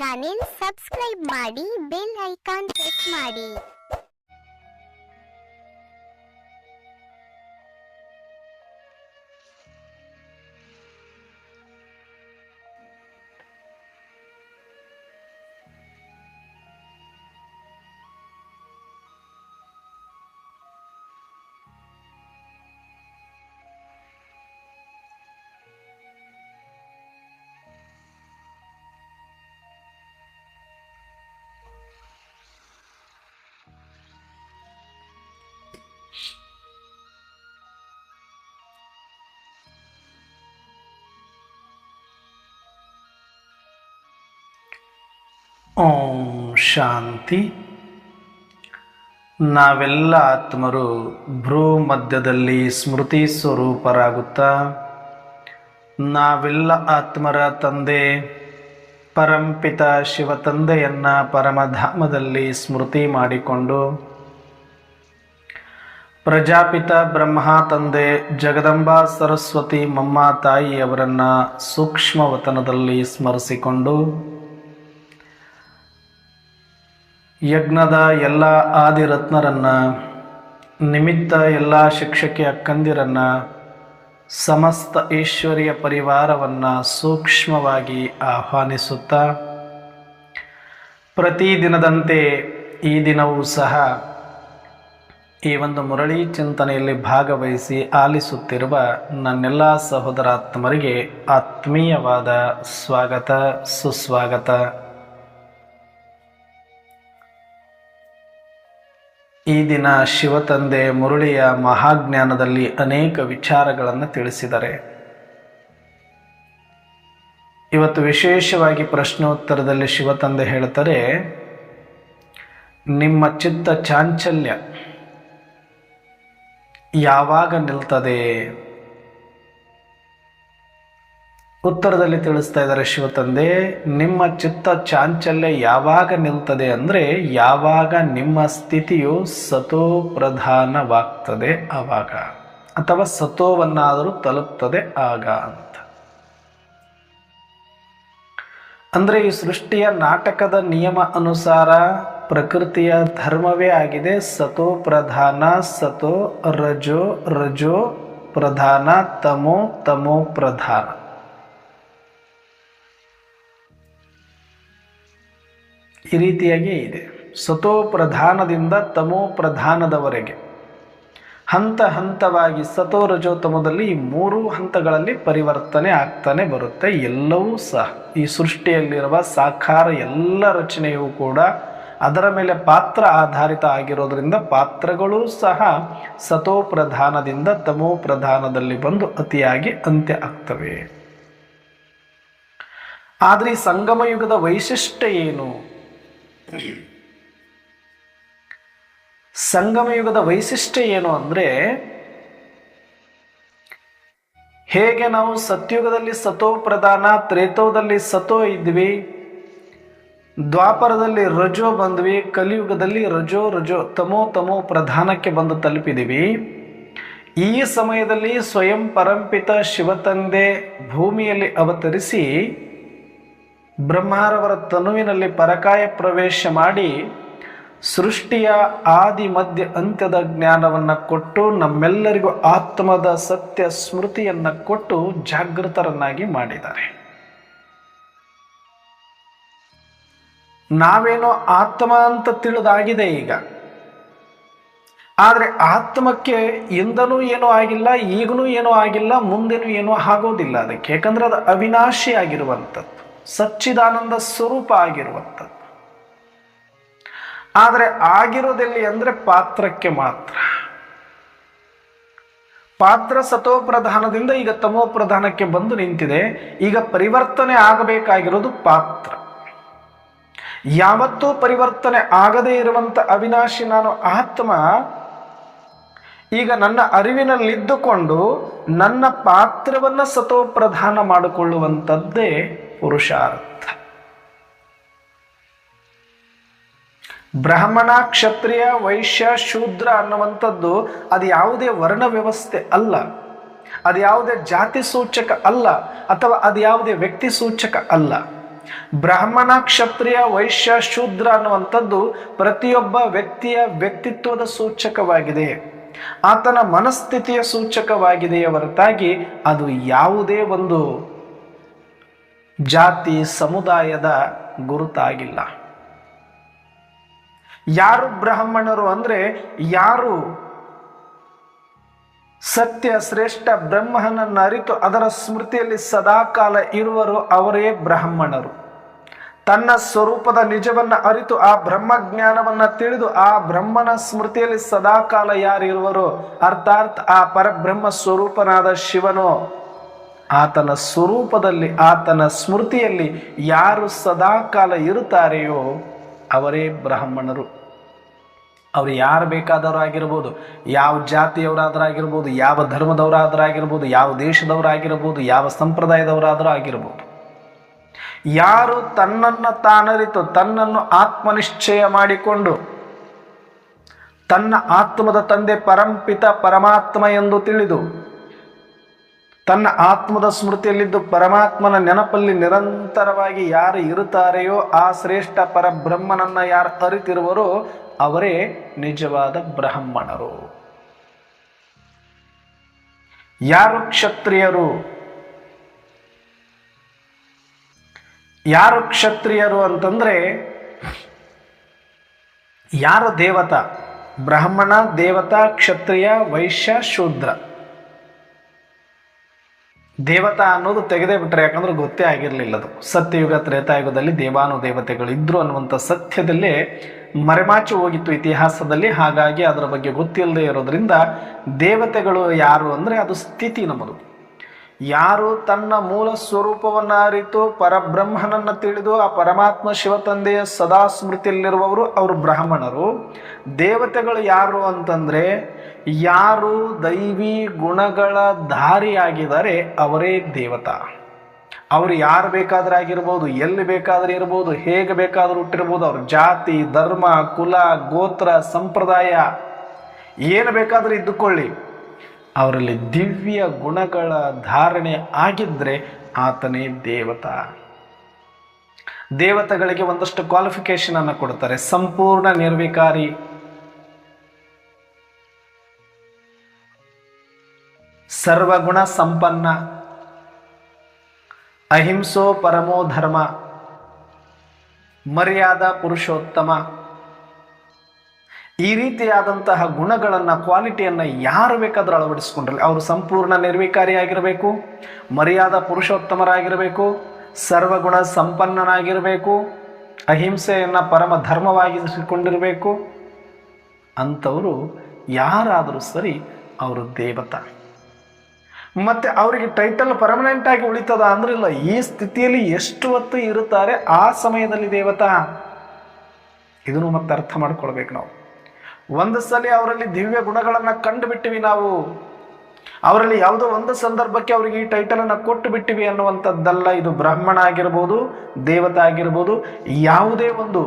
Channel subscribe ಮಾಡಿ bell icon click ಮಾಡಿ. ಓಂ ಶಾಂತಿ. ನಾವೆಲ್ಲ ಆತ್ಮರು ಭ್ರೂ ಮಧ್ಯದಲ್ಲಿ ಸ್ಮೃತಿ ಸ್ವರೂಪರಾಗುತ್ತಾ, ನಾವೆಲ್ಲ ಆತ್ಮರ ತಂದೆ, ಪರಂಪಿತ ಶಿವ ತಂದೆಯನ್ನ ಪರಮಧಾಮದಲ್ಲಿ ಸ್ಮೃತಿ ಮಾಡಿಕೊಂಡು, ಪ್ರಜಾಪಿತ ಬ್ರಹ್ಮ ತಂದೆ ಜಗದಂಬಾ ಸರಸ್ವತಿ ಮಮ್ಮ ತಾಯಿಯವರನ್ನ ಸೂಕ್ಷ್ಮವತನದಲ್ಲಿ ಸ್ಮರಿಸಿಕೊಂಡು ಯಜ್ಞದ ಎಲ್ಲ ಆದಿರತ್ನರನ್ನು, ನಿಮಿತ್ತ ಎಲ್ಲ ಶಿಕ್ಷಕಿ ಅಕ್ಕಂದಿರನ್ನು, ಸಮಸ್ತ ಈಶ್ವರಿಯ ಪರಿವಾರವನ್ನ ಸೂಕ್ಷ್ಮವಾಗಿ ಆಹ್ವಾನಿಸುತ್ತಾ ಪ್ರತಿದಿನದಂತೆ ಈ ದಿನವೂ ಸಹ ಈ ಒಂದು ಮುರಳಿ ಚಿಂತನೆಯಲ್ಲಿ ಭಾಗವಹಿಸಿ ಆಲಿಸುತ್ತಿರುವ ನನ್ನೆಲ್ಲ ಸಹೋದರಾತ್ಮರಿಗೆ ಆತ್ಮೀಯವಾದ ಸ್ವಾಗತ, ಸುಸ್ವಾಗತ. ಈ ದಿನ ಶಿವತಂದೆ ಮುರಳಿಯ ಮಹಾಜ್ಞಾನದಲ್ಲಿ ಅನೇಕ ವಿಚಾರಗಳನ್ನು ತಿಳಿಸಿದ್ದಾರೆ ಇವತ್ತು ವಿಶೇಷವಾಗಿ ಪ್ರಶ್ನೋತ್ತರದಲ್ಲಿ ಶಿವತಂದೆ ಹೇಳ್ತಾರೆ, ನಿಮ್ಮ ಚಿತ್ತ ಚಾಂಚಲ್ಯ ಯಾವಾಗ ನಿಲ್ತದೆ? ಉತ್ತರದಲ್ಲಿ ತಿಳಿಸ್ತಾ ಇದ್ದಾರೆ ಶಿವತಂದೆ ನಿಮ್ಮ ಚಿತ್ತ ಚಾಂಚಲ್ಯ ಯಾವಾಗ ನಿಲ್ತದೆ ಅಂದರೆ ಯಾವಾಗ ನಿಮ್ಮ ಸ್ಥಿತಿಯು ಸತೋ ಪ್ರಧಾನವಾಗ್ತದೆ ಆವಾಗ. ಅಥವಾ ಸತೋವನ್ನಾದರೂ ತಲುಪ್ತದೆ ಆಗ ಅಂತ. ಅಂದರೆ ಈ ಸೃಷ್ಟಿಯ ನಾಟಕದ ನಿಯಮ ಅನುಸಾರ ಪ್ರಕೃತಿಯ ಧರ್ಮವೇ ಆಗಿದೆ. ಸತೋ ಪ್ರಧಾನ ಸತೋ ರಜೋ ರಜೋ ಪ್ರಧಾನ, ತಮೋ ತಮೋ ಪ್ರಧಾನ. ಈ ರೀತಿಯಾಗಿ ಇದೆ. ಸತೋ ಪ್ರಧಾನದಿಂದ ತಮೋ ಪ್ರಧಾನದವರೆಗೆ ಹಂತ ಹಂತವಾಗಿ ಸತೋ ರಜೋತಮದಲ್ಲಿ ಈ ಮೂರು ಹಂತಗಳಲ್ಲಿ ಪರಿವರ್ತನೆ ಆಗ್ತಾನೆ ಬರುತ್ತೆ. ಎಲ್ಲವೂ ಸಹ. ಈ ಸೃಷ್ಟಿಯಲ್ಲಿರುವ ಸಾಕಾರ ಎಲ್ಲ ರಚನೆಯೂ ಕೂಡ ಅದರ ಮೇಲೆ ಪಾತ್ರ ಆಧಾರಿತ ಆಗಿರೋದರಿಂದ ಪಾತ್ರಗಳು ಸಹ ಸತೋ ಪ್ರಧಾನದಿಂದ ತಮೋ ಪ್ರಧಾನದಲ್ಲಿ ಬಂದು ಅತಿಯಾಗಿ ಅಂತ್ಯ ಆಗ್ತವೆ. ಆದರೆ ಈ ಸಂಗಮಯುಗದ ವೈಶಿಷ್ಟ್ಯ ಏನು? ಸಂಗಮ ಯುಗದ ವೈಶಿಷ್ಟ್ಯ ಏನು ಅಂದರೆ, ಹೇಗೆ ನಾವು ಸತ್ಯುಗದಲ್ಲಿ ಸತೋ ಪ್ರಧಾನ, ತ್ರೇತೋದಲ್ಲಿ ಸತೋ ಇದ್ವಿ, ದ್ವಾಪರದಲ್ಲಿ ರಜೋ ಬಂದ್ವಿ, ಕಲಿಯುಗದಲ್ಲಿ ರಜೋ ರಜೋ, ತಮೋ ತಮೋ ಪ್ರಧಾನಕ್ಕೆ ಬಂದು ತಲುಪಿದಿವಿ. ಈ ಸಮಯದಲ್ಲಿ ಸ್ವಯಂ ಪರಂಪಿತ ಶಿವತಂದೆ ಭೂಮಿಯಲ್ಲಿ ಅವತರಿಸಿ ಬ್ರಹ್ಮಾರವರ ತನುವಿನಲ್ಲಿ ಪರಕಾಯ ಪ್ರವೇಶ ಮಾಡಿ ಸೃಷ್ಟಿಯ ಆದಿ ಮಧ್ಯ ಅಂತ್ಯದ ಜ್ಞಾನವನ್ನು ಕೊಟ್ಟು ನಮ್ಮೆಲ್ಲರಿಗೂ ಆತ್ಮದ ಸತ್ಯ ಸ್ಮೃತಿಯನ್ನು ಕೊಟ್ಟು ಜಾಗೃತರನ್ನಾಗಿ ಮಾಡಿದ್ದಾರೆ. ನಾವೇನೋ ಆತ್ಮ ಅಂತ ತಿಳಿದಾಗಿದೆ ಈಗ. ಆದರೆ ಆತ್ಮಕ್ಕೆ ಎಂದನೂ ಏನೂ ಆಗಿಲ್ಲ, ಈಗನೂ ಏನೂ ಆಗಿಲ್ಲ, ಮುಂದೆನೂ ಏನೂ ಆಗೋದಿಲ್ಲ ಅದಕ್ಕೆ. ಯಾಕಂದ್ರೆ ಅದು ಅವಿನಾಶಿ ಆಗಿರುವಂಥದ್ದು. ಸಚ್ಚಿದಾನಂದ ಸ್ವರೂಪ ಆಗಿರುವಂಥದ್ದು. ಆದರೆ ಆಗಿರೋದೆಲ್ಲಿ ಅಂದರೆ ಪಾತ್ರಕ್ಕೆ ಮಾತ್ರ. ಪಾತ್ರ ಸತೋಪ್ರಧಾನದಿಂದ ಈಗ ತಮೋ ಪ್ರಧಾನಕ್ಕೆ ಬಂದು ನಿಂತಿದೆ. ಈಗ ಪರಿವರ್ತನೆ ಆಗಬೇಕಾಗಿರೋದು ಪಾತ್ರ. ಯಾವತ್ತೂ ಪರಿವರ್ತನೆ ಆಗದೇ ಇರುವಂಥ ಅವಿನಾಶಿ ನಾನು ಆತ್ಮ, ಈಗ ನನ್ನ ಅರಿವಿನಲ್ಲಿದ್ದುಕೊಂಡು ನನ್ನ ಪಾತ್ರವನ್ನು ಸತೋಪ್ರಧಾನ ಮಾಡಿಕೊಳ್ಳುವಂಥದ್ದೇ ಪುರುಷಾರ್ಥ. ಬ್ರಾಹ್ಮಣ, ಕ್ಷತ್ರಿಯ, ವೈಶ್ಯ, ಶೂದ್ರ ಅನ್ನುವಂಥದ್ದು ಅದು ಯಾವುದೇ ವರ್ಣ ವ್ಯವಸ್ಥೆ ಅಲ್ಲ. ಅದು ಯಾವುದೇ ಜಾತಿ ಸೂಚಕ ಅಲ್ಲ ಅಥವಾ ಅದು ಯಾವುದೇ ವ್ಯಕ್ತಿ ಸೂಚಕ ಅಲ್ಲ. ಬ್ರಾಹ್ಮಣ, ಕ್ಷತ್ರಿಯ, ವೈಶ್ಯ, ಶೂದ್ರ ಅನ್ನುವಂಥದ್ದು ಪ್ರತಿಯೊಬ್ಬ ವ್ಯಕ್ತಿಯ ವ್ಯಕ್ತಿತ್ವದ ಸೂಚಕವಾಗಿದೆ. ಆತನ ಮನಸ್ಥಿತಿಯ ಸೂಚಕವಾಗಿದೆಯ ಹೊರತಾಗಿ ಅದು ಯಾವುದೇ ಒಂದು ಜಾತಿ ಸಮುದಾಯದ ಗುರುತಾಗಿಲ್ಲ. ಯಾರು ಬ್ರಾಹ್ಮಣರು ಅಂದ್ರೆ ಯಾರು ಸತ್ಯ ಶ್ರೇಷ್ಠ ಬ್ರಹ್ಮನನ್ನು ಅರಿತು ಅದರ ಸ್ಮೃತಿಯಲ್ಲಿ ಸದಾಕಾಲ ಇರುವರು ಅವರೇ ಬ್ರಾಹ್ಮಣರು. ತನ್ನ ಸ್ವರೂಪದ ನಿಜವನ್ನ ಅರಿತು ಆ ಬ್ರಹ್ಮಜ್ಞಾನವನ್ನು ತಿಳಿದು ಆ ಬ್ರಹ್ಮನ ಸ್ಮೃತಿಯಲ್ಲಿ ಸದಾಕಾಲ ಯಾರಿರುವರೋ? ಅರ್ಥಾರ್ಥ ಆ ಪರಬ್ರಹ್ಮ ಸ್ವರೂಪನಾದ ಶಿವನು. ಆತನ ಸ್ವರೂಪದಲ್ಲಿ, ಆತನ ಸ್ಮೃತಿಯಲ್ಲಿ ಯಾರು ಸದಾಕಾಲ ಇರುತ್ತಾರೆಯೋ ಅವರೇ ಬ್ರಾಹ್ಮಣರು. ಅವರು ಯಾರು ಬೇಕಾದವರಾಗಿರ್ಬೋದು, ಯಾವ ಜಾತಿಯವರಾದರಾಗಿರ್ಬೋದು, ಯಾವ ಧರ್ಮದವರಾದರಾಗಿರ್ಬೋದು, ಯಾವ ದೇಶದವರಾಗಿರ್ಬೋದು, ಯಾವ ಸಂಪ್ರದಾಯದವರಾದರೂ ಆಗಿರ್ಬೋದು. ಯಾರು ತನ್ನನ್ನು ತಾನರಿತು, ತನ್ನನ್ನು ಆತ್ಮನಿಶ್ಚಯ ಮಾಡಿಕೊಂಡು, ತನ್ನ ಆತ್ಮದ ತಂದೆ ಪರಂಪಿತ ಪರಮಾತ್ಮ ಎಂದು ತಿಳಿದು ತನ್ನ ಆತ್ಮದ ಸ್ಮೃತಿಯಲ್ಲಿದ್ದು ಪರಮಾತ್ಮನ ನೆನಪಲ್ಲಿ ನಿರಂತರವಾಗಿ ಯಾರು ಇರುತ್ತಾರೆಯೋ ಆ ಶ್ರೇಷ್ಠ ಪರಬ್ರಹ್ಮನನ್ನ ಯಾರು ಅರಿತಿರುವರೋ ಅವರೇ ನಿಜವಾದ ಬ್ರಾಹ್ಮಣರು. ಯಾರು ಕ್ಷತ್ರಿಯರು? ಯಾರು ಕ್ಷತ್ರಿಯರು ಅಂತಂದ್ರೆ ಯಾರು ದೇವತಾ? ಬ್ರಾಹ್ಮಣ, ದೇವತಾ, ಕ್ಷತ್ರಿಯ, ವೈಶ್ಯ, ಶೂದ್ರ. ದೇವತಾ ಅನ್ನೋದು ತೆಗೆದೇ ಬಿಟ್ರೆ ಯಾಕಂದ್ರೆ ಗೊತ್ತೇ ಆಗಿರಲಿಲ್ಲ ಅದು. ಸತ್ಯಯುಗ, ತ್ರೇತಾಯುಗದಲ್ಲಿ ದೇವಾನು ದೇವತೆಗಳು ಇದ್ರು ಅನ್ನುವಂಥ ಸತ್ಯದಲ್ಲೇ ಮರೆಮಾಚಿ ಹೋಗಿತ್ತು ಇತಿಹಾಸದಲ್ಲಿ. ಹಾಗಾಗಿ ಅದರ ಬಗ್ಗೆ ಗೊತ್ತಿಲ್ಲದೆ ಇರೋದ್ರಿಂದ ದೇವತೆಗಳು ಯಾರು ಅಂದರೆ ಅದು ಸ್ಥಿತಿ ನಮ್ಮದು. ಯಾರು ತನ್ನ ಮೂಲ ಸ್ವರೂಪವನ್ನು ಅರಿತು ಪರಬ್ರಹ್ಮನನ್ನು ತಿಳಿದು ಆ ಪರಮಾತ್ಮ ಶಿವತಂದೆಯ ಸದಾ ಸ್ಮೃತಿಯಲ್ಲಿರುವವರು ಅವರು ಬ್ರಾಹ್ಮಣರು. ದೇವತೆಗಳು ಯಾರು ಅಂತಂದ್ರೆ ಯಾರು ದೈವಿ ಗುಣಗಳ ಧಾರಿಯಾಗಿದ್ದಾರೆ, ಅವರೇ ದೇವತಾ. ಅವರು ಯಾರು ಬೇಕಾದರೂ ಆಗಿರ್ಬೋದು, ಎಲ್ಲಿ ಬೇಕಾದರೂ ಇರ್ಬೋದು, ಹೇಗೆ ಬೇಕಾದರೂ ಹುಟ್ಟಿರ್ಬೋದು, ಅವ್ರ ಜಾತಿ, ಧರ್ಮ, ಕುಲ, ಗೋತ್ರ, ಸಂಪ್ರದಾಯ, ಏನು ಬೇಕಾದರೂ ಇದ್ದುಕೊಳ್ಳಿ. ಅವರಲ್ಲಿ ದಿವ್ಯ ಗುಣಗಳ ಧಾರಣೆ ಆಗಿದ್ದರೆ ಆತನೇ ದೇವತಾ. ದೇವತೆಗಳಿಗೆ ಒಂದಷ್ಟು ಕ್ವಾಲಿಫಿಕೇಶನ್ ಅನ್ನು ಕೊಡ್ತಾರೆ. ಸಂಪೂರ್ಣ ನಿರ್ವಿಕಾರಿ ಸರ್ವಗುಣ ಸಂಪನ್ನ. ಅಹಿಂಸೋ ಪರಮೋ ಧರ್ಮ. ಮರ್ಯಾದ ಪುರುಷೋತ್ತಮ. ಈ ರೀತಿಯಾದಂತಹ ಗುಣಗಳನ್ನು ಕ್ವಾಲಿಟಿಯನ್ನು ಯಾರು ಬೇಕಾದರೂ ಅಳವಡಿಸ್ಕೊಂಡ್ರಲ್ಲಿ ಅವರು ಸಂಪೂರ್ಣ ನಿರ್ವಿಕಾರಿಯಾಗಿರಬೇಕು, ಮರ್ಯಾದ ಪುರುಷೋತ್ತಮರಾಗಿರಬೇಕು, ಸರ್ವಗುಣ ಸಂಪನ್ನನಾಗಿರಬೇಕು, ಅಹಿಂಸೆಯನ್ನು ಪರಮ ಧರ್ಮವಾಗಿಸಿಕೊಂಡಿರಬೇಕು ಅಂಥವರು ಯಾರಾದರೂ ಸರಿ ಅವರು ದೇವತಾ. ಮತ್ತೆ ಅವರಿಗೆ ಟೈಟಲ್ ಪರ್ಮನೆಂಟ್ ಆಗಿ ಉಳಿತದ ಅಂದ್ರೆ ಇಲ್ಲ, ಈ ಸ್ಥಿತಿಯಲ್ಲಿ ಎಷ್ಟು ಹೊತ್ತು ಇರುತ್ತಾರೆ, ಆ ಸಮಯದಲ್ಲಿ ದೇವತಾ? ಇದನ್ನು ಮತ್ತೆ ಅರ್ಥ ಮಾಡ್ಕೊಳ್ಬೇಕು ನಾವು. ಒಂದು ಸಲ ಅವರಲ್ಲಿ ದಿವ್ಯ ಗುಣಗಳನ್ನು ಕಂಡು ಬಿಟ್ಟಿವಿ ನಾವು. ಅವರಲ್ಲಿ ಯಾವುದೋ ಒಂದು ಸಂದರ್ಭಕ್ಕೆ ಅವರಿಗೆ ಈ ಟೈಟಲನ್ನು ಕೊಟ್ಟು ಬಿಟ್ಟಿವಿ ಅನ್ನುವಂಥದ್ದಲ್ಲ. ಇದು ಬ್ರಾಹ್ಮಣ ಆಗಿರ್ಬೋದು, ದೇವತ ಆಗಿರ್ಬೋದು, ಯಾವುದೇ ಒಂದು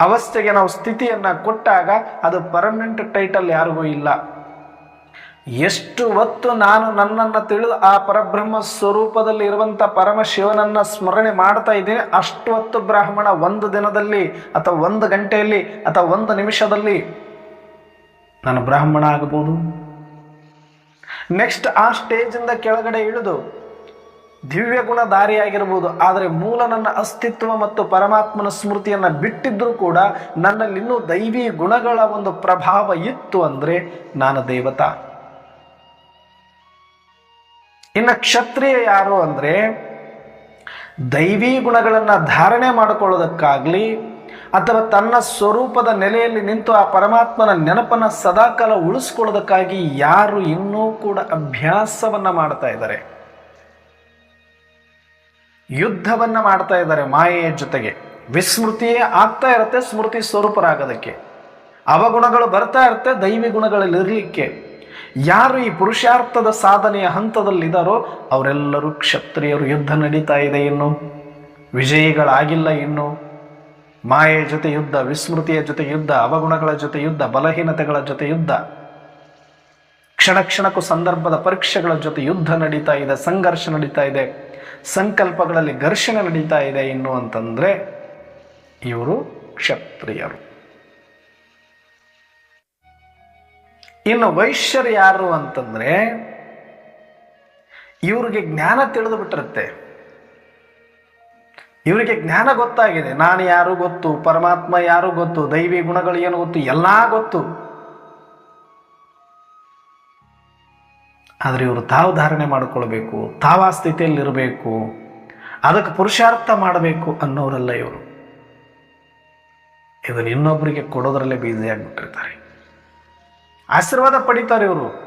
ಅವಸ್ಥೆಗೆ ನಾವು ಸ್ಥಿತಿಯನ್ನು ಕೊಟ್ಟಾಗ ಅದು ಪರ್ಮನೆಂಟ್ ಟೈಟಲ್ ಯಾರಿಗೂ ಇಲ್ಲ. ಎಷ್ಟು ಹೊತ್ತು ನಾನು ನನ್ನನ್ನು ತಿಳಿದು ಆ ಪರಬ್ರಹ್ಮ ಸ್ವರೂಪದಲ್ಲಿ ಇರುವಂಥ ಪರಮಶಿವನನ್ನು ಸ್ಮರಣೆ ಮಾಡ್ತಾ ಇದ್ದೀನಿ, ಅಷ್ಟು ಹೊತ್ತು ಬ್ರಾಹ್ಮಣ ಒಂದು ದಿನದಲ್ಲಿ ಅಥವಾ ಒಂದು ಗಂಟೆಯಲ್ಲಿ ಅಥವಾ ಒಂದು ನಿಮಿಷದಲ್ಲಿ ನಾನು ಬ್ರಾಹ್ಮಣ ಆಗಬಹುದು ನೆಕ್ಸ್ಟ್ ಆ ಸ್ಟೇಜಿಂದ ಕೆಳಗಡೆ ಇಳಿದು ದಿವ್ಯ ಗುಣ ದಾರಿಯಾಗಿರ್ಬೋದು, ಆದರೆ ಮೂಲ ನನ್ನ ಅಸ್ತಿತ್ವ ಮತ್ತು ಪರಮಾತ್ಮನ ಸ್ಮೃತಿಯನ್ನು ಬಿಟ್ಟಿದ್ದರೂ ಕೂಡ ನನ್ನಲ್ಲಿ ಇನ್ನೂ ದೈವಿ ಗುಣಗಳ ಒಂದು ಪ್ರಭಾವ ಇತ್ತು ಅಂದರೆ ನಾನು ದೇವತಾ. ಇನ್ನು ಕ್ಷತ್ರಿಯ ಯಾರು ಅಂದರೆ ದೈವಿ ಗುಣಗಳನ್ನು ಧಾರಣೆ ಮಾಡಿಕೊಳ್ಳೋದಕ್ಕಾಗಲಿ ಅಥವಾ ತನ್ನ ಸ್ವರೂಪದ ನೆಲೆಯಲ್ಲಿ ನಿಂತು ಆ ಪರಮಾತ್ಮನ ನೆನಪನ್ನು ಸದಾಕಾಲ ಉಳಿಸ್ಕೊಳ್ಳೋದಕ್ಕಾಗಿ ಯಾರು ಇನ್ನೂ ಕೂಡ ಅಭ್ಯಾಸವನ್ನು ಮಾಡ್ತಾ ಇದ್ದಾರೆ. ಯುದ್ಧವನ್ನು ಮಾಡ್ತಾ ಇದ್ದಾರೆ ಮಾಯೆಯ ಜೊತೆಗೆ. ವಿಸ್ಮೃತಿಯೇ ಆಗ್ತಾ ಇರುತ್ತೆ, ಸ್ಮೃತಿ ಸ್ವರೂಪರಾಗೋದಕ್ಕೆ. ಅವಗುಣಗಳು ಬರ್ತಾ ಇರುತ್ತೆ, ದೈವಿ ಗುಣಗಳಲ್ಲಿ ಇರಲಿಕ್ಕೆ ಯಾರು ಈ ಪುರುಷಾರ್ಥದ ಸಾಧನೆಯ ಹಂತದಲ್ಲಿದ್ದಾರೋ ಅವರೆಲ್ಲರೂ ಕ್ಷತ್ರಿಯರು, ಯುದ್ಧ ನಡೀತಾ ಇದೆ ಇನ್ನು. ವಿಜಯಿಗಳಾಗಿಲ್ಲ ಇನ್ನು. ಮಾಯೆಯ ಜೊತೆ ಯುದ್ಧ, ವಿಸ್ಮೃತಿಯ ಜೊತೆ ಯುದ್ಧ, ಅವಗುಣಗಳ ಜೊತೆ ಯುದ್ಧ, ಬಲಹೀನತೆಗಳ ಜೊತೆ ಯುದ್ಧ. ಕ್ಷಣ ಕ್ಷಣಕ್ಕೂ ಸಂದರ್ಭದ ಪರೀಕ್ಷೆಗಳ ಜೊತೆ ಯುದ್ಧ ನಡೀತಾ ಇದೆ, ಸಂಘರ್ಷ ನಡೀತಾ ಇದೆ, ಸಂಕಲ್ಪಗಳಲ್ಲಿ ಘರ್ಷಣೆ ನಡೀತಾ ಇದೆ ಇನ್ನು ಅಂತಂದರೆ ಇವರು ಕ್ಷತ್ರಿಯರು. ಇನ್ನು ವೈಶ್ಯರು ಯಾರು ಅಂತಂದ್ರೆ ಇವರಿಗೆ ಜ್ಞಾನ ತಿಳಿದು ಬಿಟ್ಟಿರುತ್ತೆ. ಇವರಿಗೆ ಜ್ಞಾನ ಗೊತ್ತಾಗಿದೆ. ನಾನು ಯಾರು ಗೊತ್ತು? ಪರಮಾತ್ಮ ಯಾರು ಗೊತ್ತು? ದೈವಿ ಗುಣಗಳು ಏನು ಗೊತ್ತು? ಎಲ್ಲ ಗೊತ್ತು. ಆದರೆ ಇವರು ತಾವು ಧಾರಣೆ ಮಾಡಿಕೊಳ್ಬೇಕು, ತಾವ ಸ್ಥಿತಿಯಲ್ಲಿರಬೇಕು ಅದಕ್ಕೆ ಪುರುಷಾರ್ಥ ಮಾಡಬೇಕು ಅನ್ನೋರಲ್ಲ ಇವರು. ಇದನ್ನು ಇನ್ನೊಬ್ಬರಿಗೆ ಕೊಡೋದರಲ್ಲೇ ಬ್ಯುಸಿ ಆಶೀರ್ವಾದ ಪಡಿತಾರೆ ಇವರು.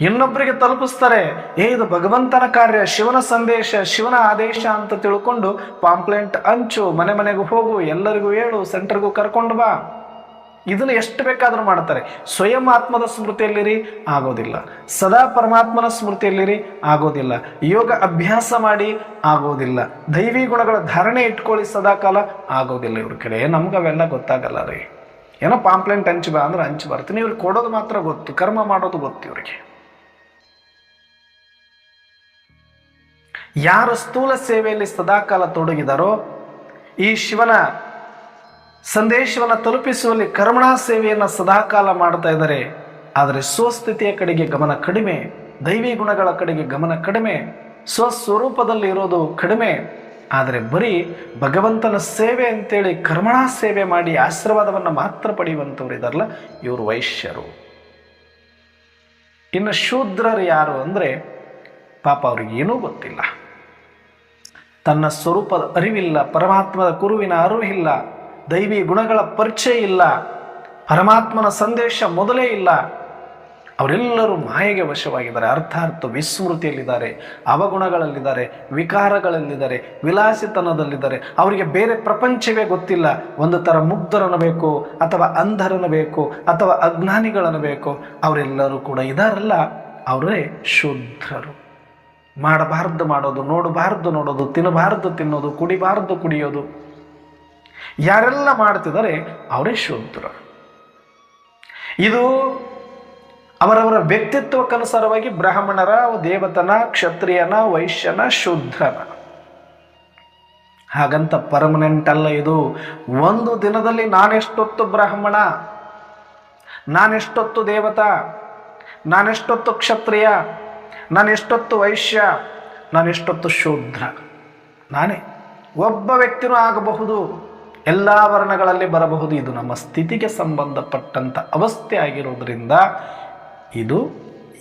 ಇನ್ನೊಬ್ಬರಿಗೆ ತಲುಪಿಸ್ತಾರೆ, ಏ, ಇದು ಭಗವಂತನ ಕಾರ್ಯ, ಶಿವನ ಸಂದೇಶ, ಶಿವನ ಆದೇಶ ಅಂತ ತಿಳ್ಕೊಂಡು ಪಾಂಪ್ಲೆಂಟ್ ಹಂಚು, ಮನೆ ಮನೆಗೂ ಹೋಗು, ಎಲ್ಲರಿಗೂ ಹೇಳು, ಸೆಂಟರ್ಗೂ ಕರ್ಕೊಂಡು ಬಾ. ಇದನ್ನು ಎಷ್ಟು ಬೇಕಾದರೂ ಮಾಡ್ತಾರೆ. ಸ್ವಯಂ ಆತ್ಮದ ಸ್ಮೃತಿಯಲ್ಲಿರಿ, ಆಗೋದಿಲ್ಲ. ಸದಾ ಪರಮಾತ್ಮನ ಸ್ಮೃತಿಯಲ್ಲಿರಿ, ಆಗೋದಿಲ್ಲ. ಯೋಗ ಅಭ್ಯಾಸ ಮಾಡಿ, ಆಗೋದಿಲ್ಲ. ದೈವಿ ಗುಣಗಳ ಧಾರಣೆ ಇಟ್ಕೊಳ್ಳಿ ಸದಾಕಾಲ, ಆಗೋದಿಲ್ಲ ಇವ್ರ ಕಡೆ. ನಮ್ಗೆ ಅವೆಲ್ಲ ಗೊತ್ತಾಗಲ್ಲ ರೀ. ಏನೋ ಪಾಂಪ್ಲೆಂಟ್ ಹಂಚು ಬಾ ಅಂದ್ರೆ ಹಂಚು ಬರ್ತೀನಿ. ಇವ್ರಿಗೆ ಕೊಡೋದು ಮಾತ್ರ ಗೊತ್ತು. ಕರ್ಮ ಮಾಡೋದು ಗೊತ್ತು ಇವ್ರಿಗೆ. ಯಾರು ಸ್ಥೂಲ ಸೇವೆಯಲ್ಲಿ ಸದಾಕಾಲ ತೊಡಗಿದಾರೋ, ಈ ಶಿವನ ಸಂದೇಶವನ್ನು ತಲುಪಿಸುವಲ್ಲಿ ಕರ್ಮಣಾ ಸೇವೆಯನ್ನು ಸದಾಕಾಲ ಮಾಡ್ತಾ ಇದ್ದಾರೆ. ಆದರೆ ಸ್ವಸ್ಥಿತಿಯ ಕಡೆಗೆ ಗಮನ ಕಡಿಮೆ, ದೈವಿ ಗುಣಗಳ ಕಡೆಗೆ ಗಮನ ಕಡಿಮೆ, ಸ್ವಸ್ವರೂಪದಲ್ಲಿ ಇರೋದು ಕಡಿಮೆ. ಆದರೆ ಬರೀ ಭಗವಂತನ ಸೇವೆ ಅಂತೇಳಿ ಕರ್ಮಣ ಸೇವೆ ಮಾಡಿ ಆಶೀರ್ವಾದವನ್ನು ಮಾತ್ರ ಪಡೆಯುವಂಥವ್ರು ಇದಾರಲ್ಲ, ಇವರು ವೈಶ್ಯರು. ಇನ್ನು ಶೂದ್ರರು ಯಾರು ಅಂದರೆ ಪಾಪ ಅವ್ರಿಗೆ ಏನೂ ಗೊತ್ತಿಲ್ಲ. ತನ್ನ ಸ್ವರೂಪದ ಅರಿವಿಲ್ಲ, ಪರಮಾತ್ಮದ ಕುರುವಿನ ಅರಿವಿಲ್ಲ ದೈವಿ ಗುಣಗಳ ಪರಿಚಯ ಇಲ್ಲ, ಪರಮಾತ್ಮನ ಸಂದೇಶ ಮೊದಲೇ ಇಲ್ಲ. ಅವರೆಲ್ಲರೂ ಮಾಯೆಗೆ ವಶವಾಗಿದ್ದಾರೆ. ಅರ್ಥಾರ್ಥ ವಿಸ್ಮೃತಿಯಲ್ಲಿದ್ದಾರೆ, ಅವಗುಣಗಳಲ್ಲಿದ್ದಾರೆ, ವಿಕಾರಗಳಲ್ಲಿದ್ದಾರೆ, ವಿಲಾಸಿತನದಲ್ಲಿದ್ದಾರೆ. ಅವರಿಗೆ ಬೇರೆ ಪ್ರಪಂಚವೇ ಗೊತ್ತಿಲ್ಲ. ಒಂದು ಥರ ಮುಗ್ಧರನ್ನಬೇಕು ಅಥವಾ ಅಂಧರನ್ನಬೇಕು ಅಥವಾ ಅಜ್ಞಾನಿಗಳನ್ನು ಬೇಕು. ಅವರೆಲ್ಲರೂ ಕೂಡ ಇದಾರಲ್ಲ. ಅವರೇ ಶೂದ್ರರು. ಮಾಡಬಾರ್ದು ಮಾಡೋದು, ನೋಡಬಾರ್ದು ನೋಡೋದು, ತಿನ್ನಬಾರ್ದು ತಿನ್ನೋದು, ಕುಡಿಬಾರ್ದು ಕುಡಿಯೋದು. ಯಾರೆಲ್ಲ ಮಾಡ್ತಿದ್ದಾರೆ, ಅವರೇ ಶೂದ್ರರು. ಇದು ಅವರವರ ವ್ಯಕ್ತಿತ್ವಕ್ಕನುಸಾರವಾಗಿ ಬ್ರಾಹ್ಮಣರ, ದೇವತನ, ಕ್ಷತ್ರಿಯನ, ವೈಶ್ಯನ ಶುದ್ಧನ ಹಾಗಂತ ಪರ್ಮನೆಂಟ್ ಅಲ್ಲ ಇದು. ಒಂದು ದಿನದಲ್ಲಿ ನಾನೆಷ್ಟೊತ್ತು ಬ್ರಾಹ್ಮಣ? ನಾನೆಷ್ಟೊತ್ತು ದೇವತ? ನಾನೆಷ್ಟೊತ್ತು ಕ್ಷತ್ರಿಯ? ನಾನೆಷ್ಟೊತ್ತು ವೈಶ್ಯ? ನಾನೆಷ್ಟೊತ್ತು ಶೂದ್ರ? ನಾನೇ. ಒಬ್ಬ ವ್ಯಕ್ತಿನೂ ಆಗಬಹುದು. ಎಲ್ಲ ವರ್ಣಗಳಲ್ಲಿ ಬರಬಹುದು. ಇದು ನಮ್ಮ ಸ್ಥಿತಿಗೆ ಸಂಬಂಧಪಟ್ಟಂಥ ಅವಸ್ಥೆ ಆಗಿರೋದ್ರಿಂದ ಇದು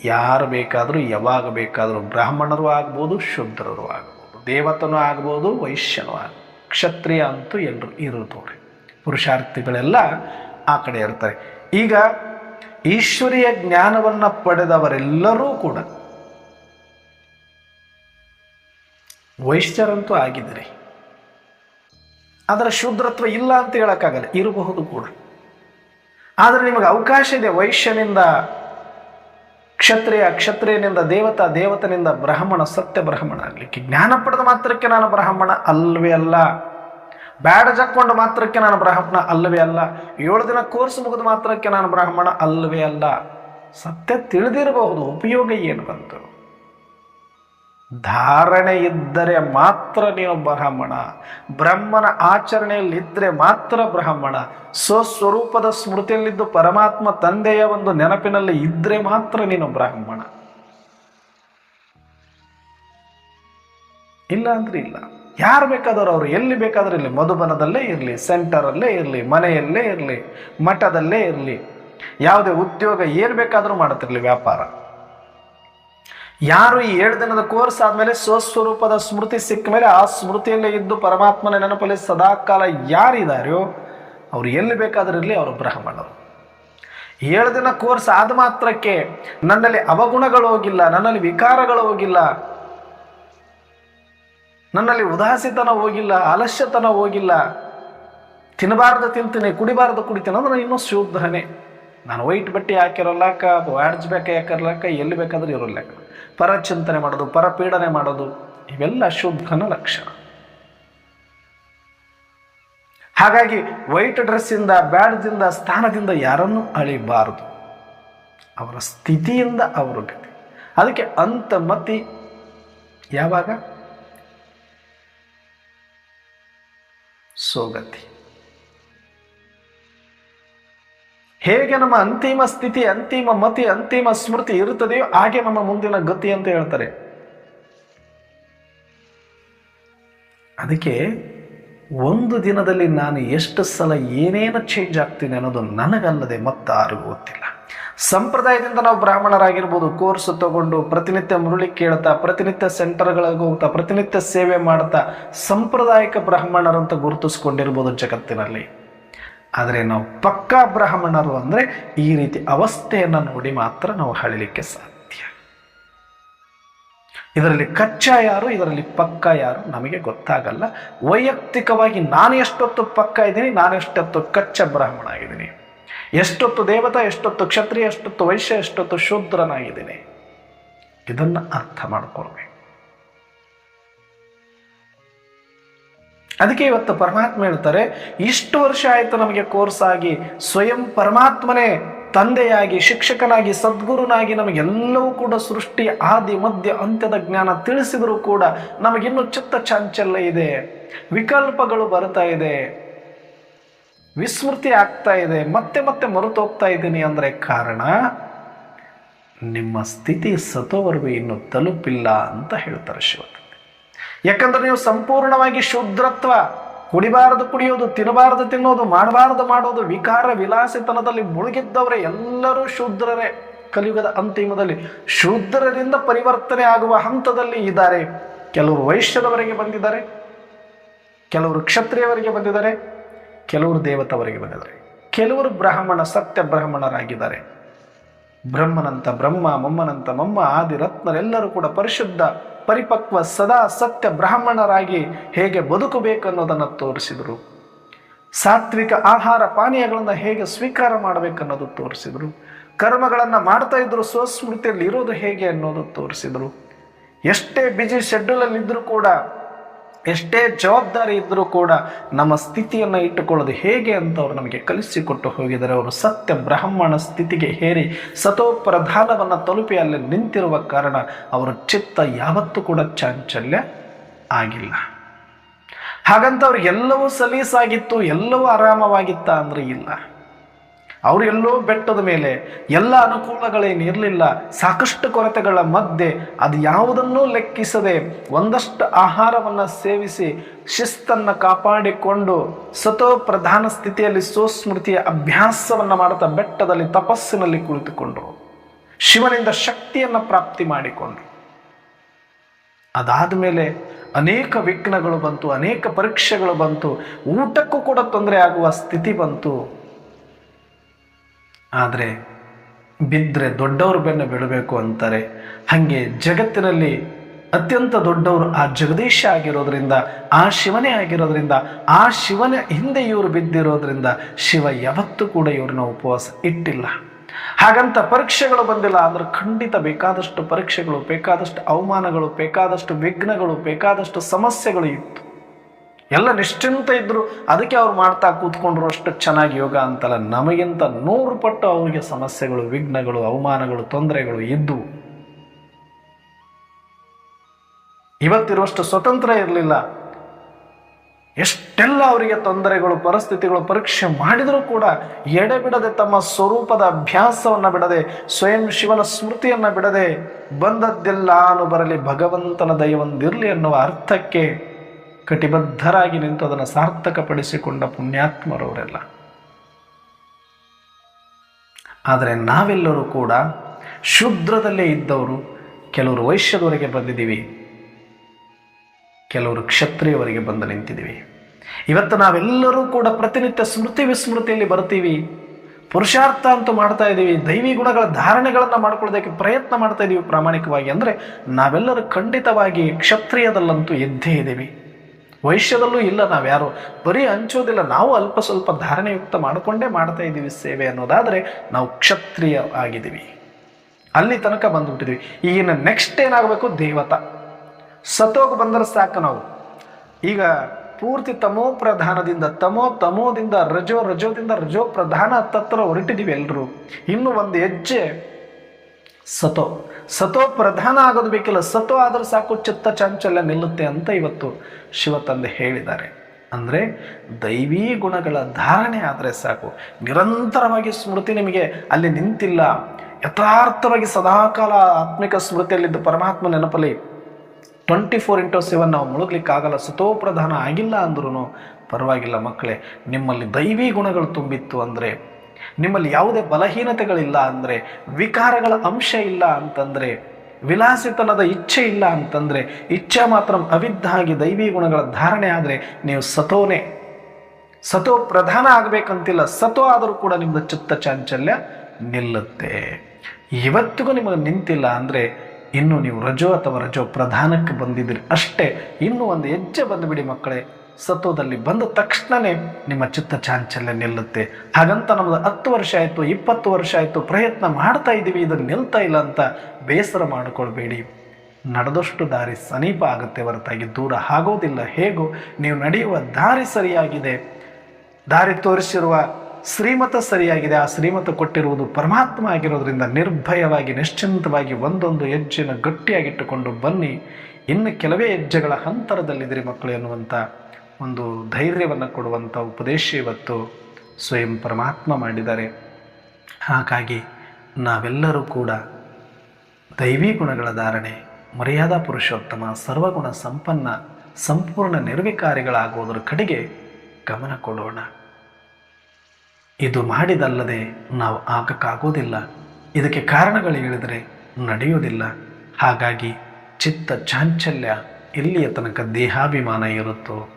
ಯಾರು ಬೇಕಾದರೂ, ಯಾವಾಗ ಬೇಕಾದರೂ ಬ್ರಾಹ್ಮಣರು ಆಗ್ಬೋದು, ಶೂದ್ರರು ಆಗ್ಬೋದು. ದೇವತನೂ ಆಗ್ಬೋದು, ವೈಶ್ಯನೂ ಆಗ್ಬೋದು. ಕ್ಷತ್ರಿಯ ಅಂತೂ ಎಲ್ಲರೂ ಇರುತ್ತವ್ರಿ ಪುರುಷಾರ್ಥಿಗಳೆಲ್ಲ ಆ ಕಡೆ ಇರ್ತಾರೆ. ಈಗ ಈಶ್ವರಿಯ ಜ್ಞಾನವನ್ನು ಪಡೆದವರೆಲ್ಲರೂ ಕೂಡ ವೈಶ್ಯರಂತೂ ಆಗಿದ್ರಿ ಅದರ ಶೂದ್ರತ್ವ ಇಲ್ಲ ಅಂತ ಹೇಳೋಕ್ಕಾಗಲ್ಲ, ಇರಬಹುದು ಕೂಡ. ಆದರೆ ನಿಮಗೆ ಅವಕಾಶ ಇದೆ ವೈಶ್ಯನಿಂದ ಕ್ಷತ್ರಿಯ ಕ್ಷತ್ರಿಯನಿಂದ ದೇವತಾ, ದೇವತನಿಂದ ಬ್ರಾಹ್ಮಣ, ಸತ್ಯ ಬ್ರಾಹ್ಮಣ ಆಗಲಿಕ್ಕೆ ಜ್ಞಾನ ಪಡೆದ ಮಾತ್ರಕ್ಕೆ ನಾನು ಬ್ರಾಹ್ಮಣ ಅಲ್ವೇ ಅಲ್ಲ. ಬ್ಯಾಡ ಜಕ್ಕೊಂಡು ಮಾತ್ರಕ್ಕೆ ನಾನು ಬ್ರಾಹ್ಮಣ ಅಲ್ಲವೇ ಅಲ್ಲ. ಏಳು ದಿನ ಕೋರ್ಸ್ ಮುಗಿದ ಮಾತ್ರಕ್ಕೆ ನಾನು ಬ್ರಾಹ್ಮಣ ಅಲ್ಲವೇ ಅಲ್ಲ. ಸತ್ಯ ತಿಳಿದಿರಬಹುದು, ಉಪಯೋಗ ಏನು ಬಂತು? ಧಾರಣೆ ಇದ್ದರೆ ಮಾತ್ರ ನೀನು ಬ್ರಾಹ್ಮಣ. ಬ್ರಹ್ಮನ ಆಚರಣೆಯಲ್ಲಿ ಇದ್ದರೆ ಮಾತ್ರ ಬ್ರಾಹ್ಮಣ. ಸ್ವಸ್ವರೂಪದ ಸ್ಮೃತಿಯಲ್ಲಿದ್ದು ಪರಮಾತ್ಮ ತಂದೆಯ ಒಂದು ನೆನಪಿನಲ್ಲಿ ಇದ್ದರೆ ಮಾತ್ರ ನೀನು ಬ್ರಾಹ್ಮಣ. ಇಲ್ಲ ಅಂದ್ರೆ ಇಲ್ಲ. ಯಾರು ಬೇಕಾದರೂ ಅವರು ಎಲ್ಲಿ ಬೇಕಾದರೂ ಇರಲಿ. ಮಧುಬನದಲ್ಲೇ ಇರಲಿ, ಸೆಂಟರಲ್ಲೇ ಇರಲಿ, ಮನೆಯಲ್ಲೇ ಇರಲಿ, ಮಠದಲ್ಲೇ ಇರಲಿ. ಯಾವುದೇ ಉದ್ಯೋಗ ಏನು ಬೇಕಾದರೂ ಮಾಡುತ್ತಿರಲಿ ವ್ಯಾಪಾರ. ಯಾರು ಈ ಏಳು ದಿನದ ಕೋರ್ಸ್ ಆದಮೇಲೆ ಸ್ವಸ್ವರೂಪದ ಸ್ಮೃತಿ ಸಿಕ್ಕ ಮೇಲೆ ಆ ಸ್ಮೃತಿಯಲ್ಲೇ ಇದ್ದು ಪರಮಾತ್ಮನ ನೆನಪಲ್ಲಿ ಸದಾಕಾಲ ಯಾರಿದಾರೋ ಅವ್ರು ಎಲ್ಲಿ ಬೇಕಾದರೂ ಇರಲಿ ಅವರು ಬ್ರಾಹ್ಮಣರು ಏಳು ದಿನ ಕೋರ್ಸ್ ಆದ ಮಾತ್ರಕ್ಕೆ ನನ್ನಲ್ಲಿ ಅವಗುಣಗಳು ಹೋಗಿಲ್ಲ, ನನ್ನಲ್ಲಿ ವಿಕಾರಗಳು ಹೋಗಿಲ್ಲ, ನನ್ನಲ್ಲಿ ಉದಾಸಿತನ ಹೋಗಿಲ್ಲ, ಅಲಸ್ಯತನ ಹೋಗಿಲ್ಲ. ತಿನ್ನಬಾರ್ದು ತಿಂತೀನಿ, ಕುಡಿಬಾರ್ದು ಕುಡಿತೀನಿ ಅಂದ್ರೆ ಇನ್ನೂ ಶುದ್ಧನೇ ನಾನು ವೈಟ್ ಬಟ್ಟೆ ಹಾಕಿರಲ್ಲಕ್ಕ ಬ್ಯಾಡ್ಜ್ ಬೇಕಾ ಹಾಕಿರ್ಲಕ್ಕ ಎಲ್ಲಿ ಬೇಕಾದ್ರೂ ಇರೋಲ್ಲಕ್ಕ ಪರ ಚಿಂತನೆ ಮಾಡೋದು, ಪರಪೀಡನೆ ಮಾಡೋದು, ಇವೆಲ್ಲ ಶುದ್ಧನ ಲಕ್ಷಣ. ಹಾಗಾಗಿ ವೈಟ್ ಡ್ರೆಸ್ಸಿಂದ, ಬ್ಯಾಡ್ದಿಂದ, ಸ್ಥಾನದಿಂದ ಯಾರನ್ನು ಅಳಿಬಾರದು. ಅವರ ಸ್ಥಿತಿಯಿಂದ ಅವರು ಗತಿ. ಅದಕ್ಕೆ ಅಂತಮತಿ ಯಾವಾಗ? ಸೋಗತಿ. ಹೇಗೆ ನಮ್ಮ ಅಂತಿಮ ಸ್ಥಿತಿ, ಅಂತಿಮ ಮತಿ, ಅಂತಿಮ ಸ್ಮೃತಿ ಇರುತ್ತದೆಯೋ ಹಾಗೆ ನಮ್ಮ ಮುಂದಿನ ಗತಿ ಅಂತ ಹೇಳ್ತಾರೆ. ಅದಕ್ಕೆ ಒಂದು ದಿನದಲ್ಲಿ ನಾನು ಎಷ್ಟು ಸಲ ಏನೇನು ಚೇಂಜ್ ಆಗ್ತೀನಿ ಅನ್ನೋದು ನನಗಲ್ಲದೆ ಮತ್ತಾರಿಗೂ ಗೊತ್ತಿಲ್ಲ. ಸಂಪ್ರದಾಯದಿಂದ ನಾವು ಬ್ರಾಹ್ಮಣರಾಗಿರ್ಬೋದು ಕೋರ್ಸ್ ತಗೊಂಡು ಪ್ರತಿನಿತ್ಯ ಮುರುಳಿ ಕೇಳ್ತಾ, ಪ್ರತಿನಿತ್ಯ ಸೆಂಟರ್ಗಳಿಗೆ ಹೋಗ್ತಾ, ಪ್ರತಿನಿತ್ಯ ಸೇವೆ ಮಾಡ್ತಾ, ಸಾಂಪ್ರದಾಯಿಕ ಬ್ರಾಹ್ಮಣರಂತ ಗುರುತಿಸ್ಕೊಂಡಿರ್ಬೋದು ಜಗತ್ತಿನಲ್ಲಿ. ಆದರೆ ನಾವು ಪಕ್ಕಾ ಬ್ರಾಹ್ಮಣರು ಅಂದರೆ ಈ ರೀತಿ ಅವಸ್ಥೆಯನ್ನು ನೋಡಿ ಮಾತ್ರ ನಾವು ಹಳಲಿಕ್ಕೆ ಸಾಧ್ಯ. ಇದರಲ್ಲಿ ಕಚ್ಚಾ ಯಾರು, ಇದರಲ್ಲಿ ಪಕ್ಕ ಯಾರು ನಮಗೆ ಗೊತ್ತಾಗಲ್ಲ. ವೈಯಕ್ತಿಕವಾಗಿ ನಾನು ಎಷ್ಟೊತ್ತು ಪಕ್ಕ ಇದ್ದೀನಿ, ನಾನು ಎಷ್ಟೊತ್ತು ಕಚ್ಚ ಬ್ರಾಹ್ಮಣ ಆಗಿದ್ದೀನಿ. ಎಷ್ಟೊತ್ತು ದೇವತಾ, ಎಷ್ಟೊತ್ತು ಕ್ಷತ್ರಿಯ, ಎಷ್ಟೊತ್ತು ವೈಶ್ಯ, ಎಷ್ಟೊತ್ತು ಶೂದ್ರನಾಗಿದ್ದೀನಿ. ಇದನ್ನು ಅರ್ಥ ಮಾಡ್ಕೊಳ್ಬೇಕು. ಅದಕ್ಕೆ ಇವತ್ತು ಪರಮಾತ್ಮ ಹೇಳ್ತಾರೆ, ಇಷ್ಟು ವರ್ಷ ಆಯಿತು ನಮಗೆ ಕೋರ್ಸ್ ಆಗಿ, ಸ್ವಯಂ ಪರಮಾತ್ಮನೇ ತಂದೆಯಾಗಿ, ಶಿಕ್ಷಕನಾಗಿ, ಸದ್ಗುರುನಾಗಿ ನಮಗೆಲ್ಲವೂ ಕೂಡ ಸೃಷ್ಟಿ, ಆದಿ, ಮಧ್ಯ, ಅಂತ್ಯದ ಜ್ಞಾನ ತಿಳಿಸಿದರೂ ಕೂಡ ನಮಗಿನ್ನೂ ಚಿತ್ತ ಚಾಂಚಲ್ಯ ಇದೆ, ವಿಕಲ್ಪಗಳು ಬರ್ತಾ ಇದೆ, ವಿಸ್ಮೃತಿ ಆಗ್ತಾ ಇದೆ, ಮತ್ತೆ ಮತ್ತೆ ಮರೆತು ಹೋಗ್ತಾ ಇದ್ದೀನಿ ಅಂದರೆ ಕಾರಣ, ನಿಮ್ಮ ಸ್ಥಿತಿ ಸತೋವರೆಗೂ ಇನ್ನು ತಲುಪಿಲ್ಲ ಅಂತ ಹೇಳ್ತಾರೆ ಶಿವತಂದೆ ಯಾಕಂದ್ರೆ ನೀವು ಸಂಪೂರ್ಣವಾಗಿ ಶೂದ್ರತ್ವ, ಕುಡಿಬಾರದು ಕುಡಿಯೋದು, ತಿನ್ನಬಾರದು ತಿನ್ನೋದು, ಮಾಡಬಾರದು ಮಾಡೋದು, ವಿಕಾರ ವಿಲಾಸಿತನದಲ್ಲಿ ಮುಳುಗಿದ್ದವರೇ ಎಲ್ಲರೂ ಶೂದ್ರರೇ. ಕಲಿಯುಗದ ಅಂತಿಮದಲ್ಲಿ ಶೂದ್ರರಿಂದ ಪರಿವರ್ತನೆ ಆಗುವ ಹಂತದಲ್ಲಿ ಇದ್ದಾರೆ. ಕೆಲವರು ವೈಶ್ಯದವರೆಗೆ ಬಂದಿದ್ದಾರೆ, ಕೆಲವರು ಕ್ಷತ್ರಿಯವರಿಗೆ ಬಂದಿದ್ದಾರೆ, ಕೆಲವರು ದೇವತವರಿಗೆ ಬಂದಿದ್ದಾರೆ. ಕೆಲವರು ಬ್ರಾಹ್ಮಣ, ಸತ್ಯ ಬ್ರಾಹ್ಮಣರಾಗಿದ್ದಾರೆ. ಬ್ರಹ್ಮನಂತ ಬ್ರಹ್ಮ, ಮೊಮ್ಮನಂತ ಮಮ್ಮ, ಆದಿರತ್ನರೆಲ್ಲರೂ ಕೂಡ ಪರಿಶುದ್ಧ ಪರಿಪಕ್ವ ಸದಾ ಸತ್ಯ ಬ್ರಾಹ್ಮಣರಾಗಿ ಹೇಗೆ ಬದುಕಬೇಕು ಅನ್ನೋದನ್ನು ತೋರಿಸಿದರು. ಸಾತ್ವಿಕ ಆಹಾರ ಪಾನೀಯಗಳನ್ನು ಹೇಗೆ ಸ್ವೀಕಾರ ಮಾಡಬೇಕನ್ನೋದು ತೋರಿಸಿದರು. ಕರ್ಮಗಳನ್ನು ಮಾಡ್ತಾ ಇದ್ರು ಸ್ವಸ್ಮೃತಿಯಲ್ಲಿ ಇರೋದು ಹೇಗೆ ಅನ್ನೋದು ತೋರಿಸಿದರು. ಎಷ್ಟೇ ಬಿಜಿ ಶೆಡ್ಯೂಲಲ್ಲಿ ಇದ್ದರೂ ಕೂಡ ಎಷ್ಟೇ ಜವಾಬ್ದಾರಿ ಇದ್ದರೂ ಕೂಡ ನಮ್ಮ ಸ್ಥಿತಿಯನ್ನು ಇಟ್ಟುಕೊಳ್ಳೋದು ಹೇಗೆ ಅಂತ ಅವರು ನಮಗೆ ಕಲಿಸಿಕೊಟ್ಟು ಹೋಗಿದ್ದಾರೆ. ಅವರು ಸತ್ಯ ಬ್ರಾಹ್ಮಣ ಸ್ಥಿತಿಗೆ ಹೇರಿ ಸತೋಪ್ರಧಾನವನ್ನು ತಲುಪಿ ಅಲ್ಲಿ ನಿಂತಿರುವ ಕಾರಣ ಅವರ ಚಿತ್ತ ಯಾವತ್ತೂ ಕೂಡ ಚಾಂಚಲ್ಯ ಆಗಿಲ್ಲ. ಹಾಗಂತ ಅವ್ರಿಗೆಲ್ಲವೂ ಸಲೀಸಾಗಿತ್ತು, ಎಲ್ಲವೂ ಆರಾಮವಾಗಿತ್ತ ಅಂದರೆ ಇಲ್ಲ. ಅವರು ಎಲ್ಲೋ ಬೆಟ್ಟದ ಮೇಲೆ ಎಲ್ಲ ಅನುಕೂಲಗಳೇನು ಇರಲಿಲ್ಲ, ಸಾಕಷ್ಟು ಕೊರತೆಗಳ ಮಧ್ಯೆ ಅದು ಯಾವುದನ್ನೂ ಲೆಕ್ಕಿಸದೆ ಒಂದಷ್ಟು ಆಹಾರವನ್ನು ಸೇವಿಸಿ ಶಿಸ್ತನ್ನು ಕಾಪಾಡಿಕೊಂಡು ಸತೋ ಪ್ರಧಾನ ಸ್ಥಿತಿಯಲ್ಲಿ ಸುಸ್ಮೃತಿಯ ಅಭ್ಯಾಸವನ್ನು ಮಾಡುತ್ತಾ ಬೆಟ್ಟದಲ್ಲಿ ತಪಸ್ಸಿನಲ್ಲಿ ಕುಳಿತುಕೊಂಡರು. ಶಿವನಿಂದ ಶಕ್ತಿಯನ್ನು ಪ್ರಾಪ್ತಿ ಮಾಡಿಕೊಂಡರು. ಅದಾದ ಮೇಲೆ ಅನೇಕ ವಿಘ್ನಗಳು ಬಂತು, ಅನೇಕ ಪರೀಕ್ಷೆಗಳು ಬಂತು, ಊಟಕ್ಕೂ ಕೂಡ ತೊಂದರೆ ಆಗುವ ಸ್ಥಿತಿ ಬಂತು. ಆದರೆ ಬಿದ್ದರೆ ದೊಡ್ಡವ್ರ ಬೆನ್ನು ಬೀಳಬೇಕು ಅಂತಾರೆ. ಹಾಗೆ ಜಗತ್ತಿನಲ್ಲಿ ಅತ್ಯಂತ ದೊಡ್ಡವರು ಆ ಜಗದೀಶ ಆಗಿರೋದ್ರಿಂದ, ಆ ಶಿವನೇ ಆಗಿರೋದ್ರಿಂದ, ಆ ಶಿವನ ಹಿಂದೆ ಇವರು ಬಿದ್ದಿರೋದ್ರಿಂದ ಶಿವ ಯಾವತ್ತೂ ಕೂಡ ಇವ್ರನ್ನ ಉಪವಾಸ ಇಟ್ಟಿಲ್ಲ. ಹಾಗಂತ ಪರೀಕ್ಷೆಗಳು ಬಂದಿಲ್ಲ ಅಂದ್ರೆ ಖಂಡಿತ ಬೇಕಾದಷ್ಟು ಪರೀಕ್ಷೆಗಳು, ಬೇಕಾದಷ್ಟು ಅವಮಾನಗಳು, ಬೇಕಾದಷ್ಟು ವಿಘ್ನಗಳು, ಬೇಕಾದಷ್ಟು ಸಮಸ್ಯೆಗಳು ಇತ್ತು. ಎಲ್ಲ ನಿಶ್ಚಿಂತ ಇದ್ದರು ಅದಕ್ಕೆ ಅವ್ರು ಮಾಡ್ತಾ ಕೂತ್ಕೊಂಡ್ರು ಅಷ್ಟು ಚೆನ್ನಾಗಿ ಯೋಗ ಅಂತಲ್ಲ. ನಮಗಿಂತ ನೂರು ಪಟ್ಟು ಅವರಿಗೆ ಸಮಸ್ಯೆಗಳು, ವಿಘ್ನಗಳು, ಅವಮಾನಗಳು, ತೊಂದರೆಗಳು ಇದ್ದವು ಇವತ್ತಿರುವಷ್ಟು ಸ್ವತಂತ್ರ ಇರಲಿಲ್ಲ. ಎಷ್ಟೆಲ್ಲ ಅವರಿಗೆ ತೊಂದರೆಗಳು, ಪರಿಸ್ಥಿತಿಗಳು ಪರೀಕ್ಷೆ ಮಾಡಿದರೂ ಕೂಡ ಎಡೆಬಿಡದೆ ತಮ್ಮ ಸ್ವರೂಪದ ಅಭ್ಯಾಸವನ್ನು ಬಿಡದೆ, ಸ್ವಯಂ ಶಿವನ ಸ್ಮೃತಿಯನ್ನು ಬಿಡದೆ ಬಂದದ್ದೆಲ್ಲಾನು ಬರಲಿ, ಭಗವಂತನ ದಯವೊಂದಿರಲಿ ಅನ್ನುವ ಅರ್ಥಕ್ಕೆ ಕಟಿಬದ್ಧರಾಗಿ ನಿಂತು ಅದನ್ನು ಸಾರ್ಥಕಪಡಿಸಿಕೊಂಡ ಪುಣ್ಯಾತ್ಮರವರೆಲ್ಲ. ಆದರೆ ನಾವೆಲ್ಲರೂ ಕೂಡ ಶುದ್ರದಲ್ಲೇ ಇದ್ದವರು, ಕೆಲವರು ವೈಶ್ಯದವರೆಗೆ ಬಂದಿದ್ದೀವಿ, ಕೆಲವರು ಕ್ಷತ್ರಿಯವರಿಗೆ ಬಂದು ನಿಂತಿದ್ದೀವಿ. ಇವತ್ತು ನಾವೆಲ್ಲರೂ ಕೂಡ ಪ್ರತಿನಿತ್ಯ ಸ್ಮೃತಿ ವಿಸ್ಮೃತಿಯಲ್ಲಿ ಬರ್ತೀವಿ, ಪುರುಷಾರ್ಥ ಅಂತೂ ಮಾಡ್ತಾ ಇದ್ದೀವಿ, ದೈವಿ ಗುಣಗಳ ಧಾರಣೆಗಳನ್ನು ಮಾಡ್ಕೊಳ್ಳೋದಕ್ಕೆ ಪ್ರಯತ್ನ ಮಾಡ್ತಾ ಇದ್ದೀವಿ ಪ್ರಾಮಾಣಿಕವಾಗಿ. ಅಂದರೆ ನಾವೆಲ್ಲರೂ ಖಂಡಿತವಾಗಿ ಕ್ಷತ್ರಿಯದಲ್ಲಂತೂ ಇದ್ದೇ ಇದ್ದೀವಿ. ವೈಶ್ಯದಲ್ಲೂ ಇಲ್ಲ ನಾವ್ಯಾರು. ಬರೀ ಹಂಚೋದಿಲ್ಲ, ನಾವು ಅಲ್ಪ ಸ್ವಲ್ಪ ಧಾರಣೆಯುಕ್ತ ಮಾಡಿಕೊಂಡೇ ಮಾಡ್ತಾ ಇದ್ದೀವಿ ಸೇವೆ ಅನ್ನೋದಾದರೆ ನಾವು ಕ್ಷತ್ರಿಯ ಆಗಿದ್ದೀವಿ. ಅಲ್ಲಿ ತನಕ ಬಂದುಬಿಟ್ಟಿದ್ವಿ ಈಗಿನ ನೆಕ್ಸ್ಟ್ ಏನಾಗಬೇಕು? ದೇವತಾ. ಸತೋಗ ಬಂದರೆ ಸಾಕು ನಾವು. ಈಗ ಪೂರ್ತಿ ತಮೋ ಪ್ರಧಾನದಿಂದ ತಮೋ ತಮೋದಿಂದ, ರಜೋ ರಜೋದಿಂದ ರಜೋ ಪ್ರಧಾನ ತತ್ರ ಹೊರಟಿದ್ದೀವಿ ಎಲ್ಲರೂ ಇನ್ನು ಒಂದು ಹೆಜ್ಜೆ ಸತೋ. ಸತೋ ಪ್ರಧಾನ ಆಗೋದು ಬೇಕಿಲ್ಲ. ಸತೋ ಆದರೆ ಸಾಕು ಚಿತ್ತ ಚಾಂಚಲ್ಯ ನಿಲ್ಲುತ್ತೆ ಅಂತ ಇವತ್ತು ಶಿವ ತಂದೆ ಹೇಳಿದ್ದಾರೆ. ಅಂದರೆ ದೈವೀ ಗುಣಗಳ ಧಾರಣೆ ಆದರೆ ಸಾಕು. ನಿರಂತರವಾಗಿ ಸ್ಮೃತಿ ನಿಮಗೆ ಅಲ್ಲಿ ನಿಂತಿಲ್ಲ. ಯಥಾರ್ಥವಾಗಿ ಸದಾಕಾಲ ಆತ್ಮಿಕ ಸ್ಮೃತಿಯಲ್ಲಿದ್ದ ಪರಮಾತ್ಮ ನೆನಪಲ್ಲಿ ಟ್ವೆಂಟಿ ಫೋರ್ ಇಂಟು ಸೆವೆನ್ ನಾವು ಮುಳುಗ್ಲಿಕ್ಕಾಗಲ್ಲ. ಸತೋಪ್ರಧಾನ ಆಗಿಲ್ಲ ಅಂದ್ರೂ ಪರವಾಗಿಲ್ಲ ಮಕ್ಕಳೇ. ನಿಮ್ಮಲ್ಲಿ ದೈವೀ ಗುಣಗಳು ತುಂಬಿತ್ತು ಅಂದರೆ ನಿಮ್ಮಲ್ಲಿ ಯಾವುದೇ ಬಲಹೀನತೆಗಳಿಲ್ಲ ಅಂದರೆ, ವಿಕಾರಗಳ ಅಂಶ ಇಲ್ಲ ಅಂತಂದರೆ, ವಿಲಾಸಿತನದ ಇಚ್ಛೆ ಇಲ್ಲ ಅಂತಂದರೆ, ಇಚ್ಛೆ ಮಾತ್ರ ಅವಿದ್ದಾಗಿ ದೈವಿ ಗುಣಗಳ ಧಾರಣೆ ಆದರೆ ನೀವು ಸತೋನೇ. ಸತೋ ಪ್ರಧಾನ ಆಗಬೇಕಂತಿಲ್ಲ, ಸತೋ ಆದರೂ ಕೂಡ ನಿಮ್ಮದು ಚಿತ್ತ ಚಾಂಚಲ್ಯ ನಿಲ್ಲುತ್ತೆ. ಇವತ್ತಿಗೂ ನಿಮಗೆ ನಿಂತಿಲ್ಲ ಅಂದರೆ, ಇನ್ನು ನೀವು ರಜೋ ಅಥವಾ ರಜೋ ಪ್ರಧಾನಕ್ಕೆ ಬಂದಿದ್ದೀರಿ. ಅಷ್ಟೇ, ಇನ್ನೂ ಒಂದು ಹೆಜ್ಜೆ ಬಂದುಬಿಡಿ ಮಕ್ಕಳೇ. ಸತ್ವದಲ್ಲಿ ಬಂದ ತಕ್ಷಣವೇ ನಿಮ್ಮ ಚಿತ್ತ ಚಾಂಚಲ್ಯ ನಿಲ್ಲುತ್ತೆ. ಹಾಗಂತ ನಮ್ದು ಹತ್ತು ವರ್ಷ ಆಯಿತು, ಇಪ್ಪತ್ತು ವರ್ಷ ಆಯಿತು, ಪ್ರಯತ್ನ ಮಾಡ್ತಾ ಇದ್ದೀವಿ ಇದು ನಿಲ್ತಾ ಇಲ್ಲ ಅಂತ ಬೇಸರ ಮಾಡಿಕೊಳ್ಬೇಡಿ. ನಡೆದಷ್ಟು ದಾರಿ ಸಮೀಪ ಆಗುತ್ತೆ ಹೊರತಾಗಿ, ದೂರ ಆಗೋದಿಲ್ಲ. ಹೇಗೋ ನೀವು ನಡೆಯುವ ದಾರಿ ಸರಿಯಾಗಿದೆ. ದಾರಿ ತೋರಿಸಿರುವ ಶ್ರೀಮತ ಸರಿಯಾಗಿದೆ. ಆ ಶ್ರೀಮತ ಕೊಟ್ಟಿರುವುದು ಪರಮಾತ್ಮ ಆಗಿರೋದ್ರಿಂದ ನಿರ್ಭಯವಾಗಿ, ನಿಶ್ಚಿಂತವಾಗಿ ಒಂದೊಂದು ಹೆಜ್ಜೆನ ಗಟ್ಟಿಯಾಗಿಟ್ಟುಕೊಂಡು ಬನ್ನಿ. ಇನ್ನು ಕೆಲವೇ ಹೆಜ್ಜೆಗಳ ಹಂತರದಲ್ಲಿದ್ದೀರಿ ಮಕ್ಕಳು ಎನ್ನುವಂಥ ಒಂದು ಧೈರ್ಯವನ್ನು ಕೊಡುವಂಥ ಉಪದೇಶ ಇವತ್ತು ಸ್ವಯಂ ಪರಮಾತ್ಮ ಮಾಡಿದ್ದಾರೆ. ಹಾಗಾಗಿ ನಾವೆಲ್ಲರೂ ಕೂಡ ದೈವಿ ಗುಣಗಳ ಧಾರಣೆ, ಮರ್ಯಾದಾ ಪುರುಷೋತ್ತಮ, ಸರ್ವಗುಣ ಸಂಪನ್ನ, ಸಂಪೂರ್ಣ ನಿರ್ವಿಕಾರಿಗಳಾಗುವುದರ ಕಡೆಗೆ ಗಮನ ಕೊಡೋಣ. ಇದು ಮಾಡಿದಲ್ಲದೆ ನಾವು ಆಗಕ್ಕಾಗೋದಿಲ್ಲ. ಇದಕ್ಕೆ ಕಾರಣಗಳು ಹೇಳಿದರೆ ನಡೆಯೋದಿಲ್ಲ ಹಾಗಾಗಿ ಚಿತ್ತ ಚಾಂಚಲ್ಯ ಎಲ್ಲಿಯ ತನಕ ದೇಹಾಭಿಮಾನ ಇರುತ್ತೋ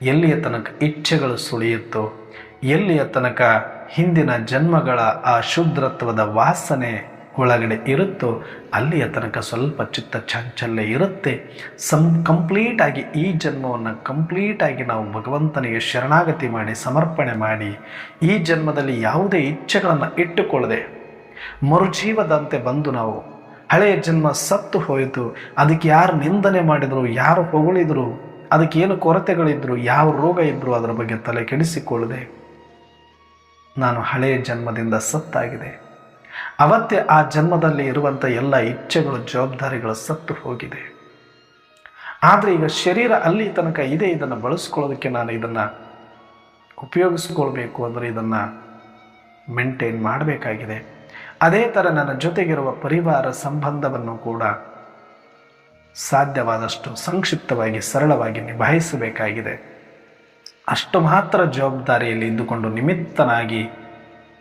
ಎಲ್ಲಿಯ ತನಕ ಇಚ್ಛೆಗಳು ಸುಳಿಯುತ್ತೋ, ಎಲ್ಲಿಯ ತನಕ ಹಿಂದಿನ ಜನ್ಮಗಳ ಆ ಶುದ್ರತ್ವದ ವಾಸನೆ ಒಳಗಡೆ ಇರುತ್ತೋ, ಅಲ್ಲಿಯ ತನಕ ಸ್ವಲ್ಪ ಚಿತ್ತ ಚಾಂಚಲ್ಯ ಇರುತ್ತೆ. ಸಂ, ಕಂಪ್ಲೀಟಾಗಿ ಈ ಜನ್ಮವನ್ನು ಕಂಪ್ಲೀಟಾಗಿ ನಾವು ಭಗವಂತನಿಗೆ ಶರಣಾಗತಿ ಮಾಡಿ, ಸಮರ್ಪಣೆ ಮಾಡಿ, ಈ ಜನ್ಮದಲ್ಲಿ ಯಾವುದೇ ಇಚ್ಛೆಗಳನ್ನು ಇಟ್ಟುಕೊಳ್ಳದೆ ಮರುಜೀವದಂತೆ ಬಂದು ನಾವು ಹಳೆಯ ಜನ್ಮ ಸತ್ತು ಹೋಯಿತು, ಅದಕ್ಕೆ ಯಾರು ನಿಂದನೆ ಮಾಡಿದರು, ಯಾರು ಹೊಗಳಿದ್ರು ಅದಕ್ಕೆ ಏನು ಕೊರತೆಗಳಿದ್ರು, ಯಾವ ರೋಗ ಇದ್ದರೂ ಅದರ ಬಗ್ಗೆ ತಲೆ ಕೆಡಿಸಿಕೊಳ್ಳದೆ ನಾನು ಹಳೆಯ ಜನ್ಮದಿಂದ ಸತ್ತಾಗಿದೆ. ಅವತ್ತೇ ಆ ಜನ್ಮದಲ್ಲಿ ಇರುವಂಥ ಎಲ್ಲ ಇಚ್ಛೆಗಳು, ಜವಾಬ್ದಾರಿಗಳು ಸತ್ತು ಹೋಗಿದೆ. ಆದರೆ ಈಗ ಶರೀರ ಅಲ್ಲಿ ತನಕ ಇದೆ, ಇದನ್ನು ಬಳಸ್ಕೊಳ್ಳೋದಕ್ಕೆ ನಾನು ಇದನ್ನು ಉಪಯೋಗಿಸ್ಕೊಳ್ಬೇಕು ಅಂದರೆ ಇದನ್ನು ಮೇಂಟೈನ್ ಮಾಡಬೇಕಾಗಿದೆ. ಅದೇ ಥರ ನನ್ನ ಜೊತೆಗಿರುವ ಪರಿವಾರ ಸಂಬಂಧವನ್ನು ಕೂಡ ಸಾಧ್ಯವಾದಷ್ಟು ಸಂಕ್ಷಿಪ್ತವಾಗಿ, ಸರಳವಾಗಿ ನಿಭಾಯಿಸಬೇಕಾಗಿದೆ. ಅಷ್ಟು ಮಾತ್ರ ಜವಾಬ್ದಾರಿಯಲ್ಲಿ ಇದ್ದುಕೊಂಡು ನಿಮಿತ್ತನಾಗಿ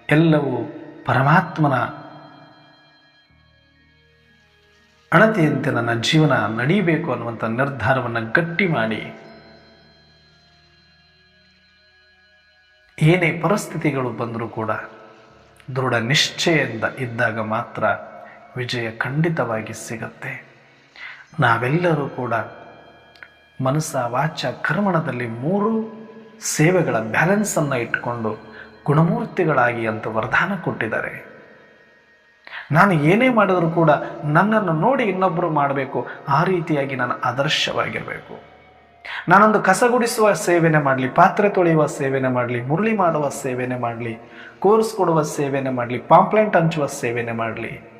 ಎಲ್ಲವೂ ಪರಮಾತ್ಮನ ಅಣತಿಯಂತೆ ನನ್ನ ಜೀವನ ನಡೀಬೇಕು ಅನ್ನುವಂಥ ನಿರ್ಧಾರವನ್ನು ಗಟ್ಟಿ ಮಾಡಿ, ಏನೇ ಪರಿಸ್ಥಿತಿಗಳು ಬಂದರೂ ಕೂಡ ದೃಢ ನಿಶ್ಚಯದಿಂದ ಇದ್ದಾಗ ಮಾತ್ರ ವಿಜಯ ಖಂಡಿತವಾಗಿ ಸಿಗತ್ತೆ. ನಾವೆಲ್ಲರೂ ಕೂಡ ಮನಸ್ಸ, ವಾಚ, ಕರ್ಮಣದಲ್ಲಿ ಮೂರು ಸೇವೆಗಳ ಬ್ಯಾಲೆನ್ಸನ್ನು ಇಟ್ಟುಕೊಂಡು ಗುಣಮೂರ್ತಿಗಳಾಗಿ ಅಂತ ವರದಾನ ಕೊಟ್ಟಿದ್ದಾರೆ. ನಾನು ಏನೇ ಮಾಡಿದರೂ ಕೂಡ ನನ್ನನ್ನು ನೋಡಿ ಇನ್ನೊಬ್ಬರು ಮಾಡಬೇಕು, ಆ ರೀತಿಯಾಗಿ ನಾನು ಆದರ್ಶವಾಗಿರಬೇಕು. ನಾನೊಂದು ಕಸಗುಡಿಸುವ ಸೇವೆನೆ ಮಾಡಲಿ, ಪಾತ್ರೆ ತೊಳೆಯುವ ಸೇವೆನೆ ಮಾಡಲಿ, ಮುರಳಿ ಮಾಡುವ ಸೇವೆನೆ ಮಾಡಲಿ, ಕೋರ್ಸ್ ಕೊಡುವ ಸೇವೆನೆ ಮಾಡಲಿ ಪಾಂಪ್ಲೆಂಟ್ ಹಂಚುವ ಸೇವೆನೆ ಮಾಡಲಿ.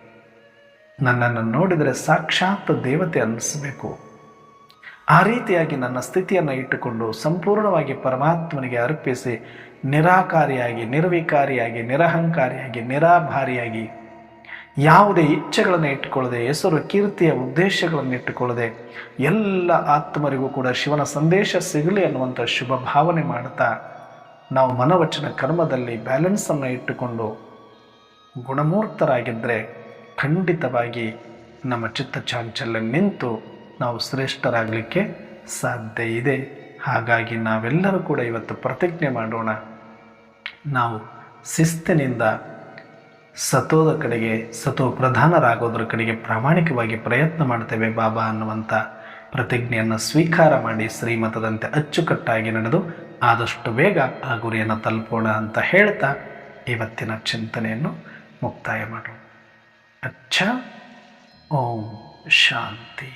ನನ್ನನ್ನು ನೋಡಿದರೆ ಸಾಕ್ಷಾತ್ ದೇವತೆ ಅನ್ನಿಸಬೇಕು. ಆ ರೀತಿಯಾಗಿ ನನ್ನ ಸ್ಥಿತಿಯನ್ನು ಇಟ್ಟುಕೊಂಡು ಸಂಪೂರ್ಣವಾಗಿ ಪರಮಾತ್ಮನಿಗೆ ಅರ್ಪಿಸಿ ನಿರಾಕಾರಿಯಾಗಿ, ನಿರ್ವಿಕಾರಿಯಾಗಿ, ನಿರಹಂಕಾರಿಯಾಗಿ, ನಿರಾಭಾರಿಯಾಗಿ ಯಾವುದೇ ಇಚ್ಛೆಗಳನ್ನು ಇಟ್ಟುಕೊಳ್ಳದೆ, ಹೆಸರು, ಕೀರ್ತಿಯ ಉದ್ದೇಶಗಳನ್ನು ಇಟ್ಟುಕೊಳ್ಳದೆ ಎಲ್ಲ ಆತ್ಮರಿಗೂ ಕೂಡ ಶಿವನ ಸಂದೇಶ ಸಿಗಲಿ ಅನ್ನುವಂಥ ಶುಭ ಭಾವನೆ ಮಾಡುತ್ತಾ ನಾವು ಮನವಚನ ಕರ್ಮದಲ್ಲಿ ಬ್ಯಾಲೆನ್ಸನ್ನು ಇಟ್ಟುಕೊಂಡು ಗುಣಮೂರ್ತರಾಗಿದ್ದರೆ ಖಂಡಿತವಾಗಿ ನಮ್ಮ ಚಿತ್ತ ಚಾಂಚಲ್ಯ ನಿಂತು ನಾವು ಶ್ರೇಷ್ಠರಾಗಲಿಕ್ಕೆ ಸಾಧ್ಯ ಇದೆ. ಹಾಗಾಗಿ ನಾವೆಲ್ಲರೂ ಕೂಡ ಇವತ್ತು ಪ್ರತಿಜ್ಞೆ ಮಾಡೋಣ. ನಾವು ಶಿಸ್ತಿನಿಂದ ಸತೋದ ಕಡೆಗೆ, ಸತೋ ಪ್ರಧಾನರಾಗೋದ್ರ ಕಡೆಗೆ ಪ್ರಾಮಾಣಿಕವಾಗಿ ಪ್ರಯತ್ನ ಮಾಡ್ತೇವೆ ಬಾಬಾ ಅನ್ನುವಂಥ ಪ್ರತಿಜ್ಞೆಯನ್ನು ಸ್ವೀಕಾರ ಮಾಡಿ ಶ್ರೀಮತದಂತೆ ಅಚ್ಚುಕಟ್ಟಾಗಿ ನಡೆದು ಆದಷ್ಟು ಬೇಗ ಆ ಗುರಿಯನ್ನು ತಲುಪೋಣ ಅಂತ ಹೇಳ್ತಾ ಇವತ್ತಿನ ಚಿಂತನೆಯನ್ನು ಮುಕ್ತಾಯ ಮಾಡೋಣ. ಅಚ್ಚ ಓಂ ಶಾಂತಿ